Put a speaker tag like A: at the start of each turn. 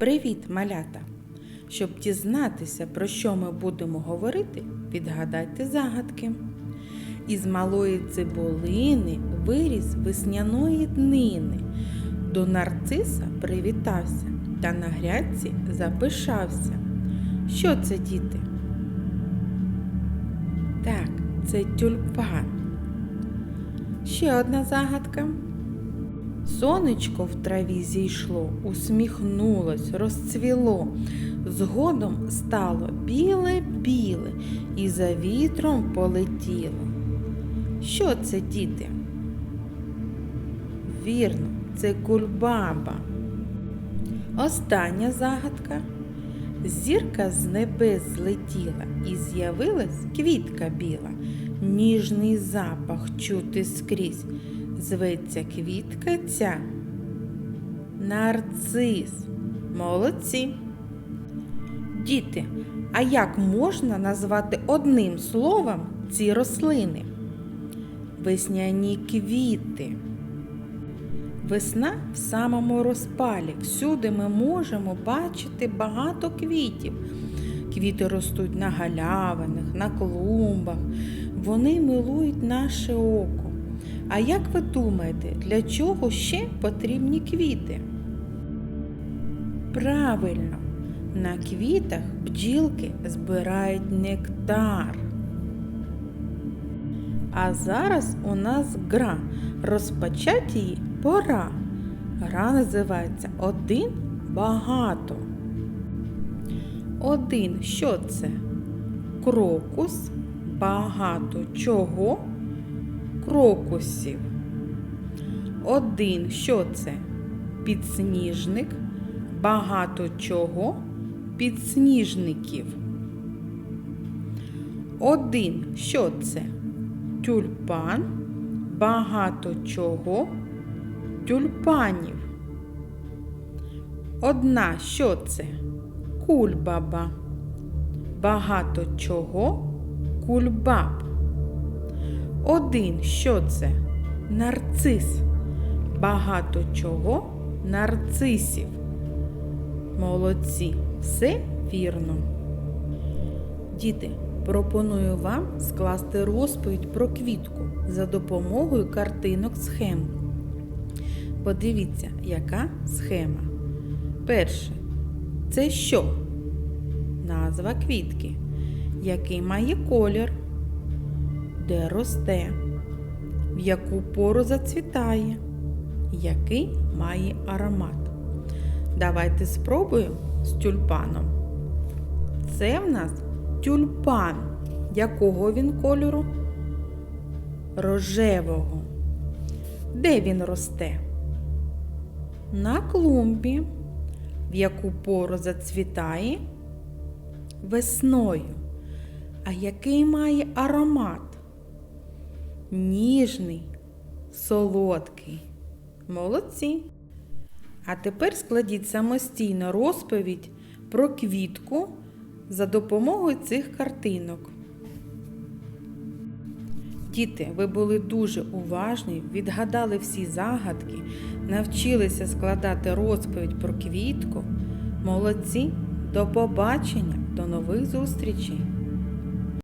A: Привіт, малята! Щоб дізнатися, про що ми будемо говорити, відгадайте загадки. Із малої цибулини виріс весняної днини. До нарциса привітався та на грядці запишався. Що це, діти? Так, це тюльпан. Ще одна загадка. Сонечко в траві зійшло, усміхнулось, розцвіло. Згодом стало біле-біле і за вітром полетіло. Що це, діти? Вірно, це кульбаба. Остання загадка. Зірка з небес злетіла і з'явилась квітка біла. Ніжний запах чути скрізь. Зветься квітка ця. Нарцис. Молодці. Діти, а як можна назвати одним словом ці рослини? Весняні квіти. Весна в самому розпалі. Всюди ми можемо бачити багато квітів. Квіти ростуть на галявинах, на клумбах. Вони милують наше око. А як ви думаєте, для чого ще потрібні квіти? Правильно, на квітах бджілки збирають нектар. А зараз у нас гра. Розпочати її пора. Гра називається Один багато. Один що це? Крокус, багато чого? Крокусів. Один що це? Підсніжник, багато чого? Підсніжників. Один що це? Тюльпан, багато чого? Тюльпанів. Одна що це? Кульбаба. Багато чого? Кульбаб. Один що це? Нарцис. Багато чого? Нарцисів. Молодці. Все вірно. Діти, пропоную вам скласти розповідь про квітку за допомогою картинок схем. Подивіться, яка схема. Перше. Це що? Назва квітки. Який має колір? Де росте? В яку пору зацвітає? Який має аромат? Давайте спробуємо з тюльпаном. Це в нас тюльпан. Якого він кольору? Рожевого. Де він росте? На клумбі. В яку пору зацвітає? Весною. А який має аромат? Ніжний, солодкий. Молодці. А тепер складіть самостійно розповідь про квітку за допомогою цих картинок. Діти, ви були дуже уважні, відгадали всі загадки, навчилися складати розповідь про квітку. Молодці! До побачення, до нових зустрічей!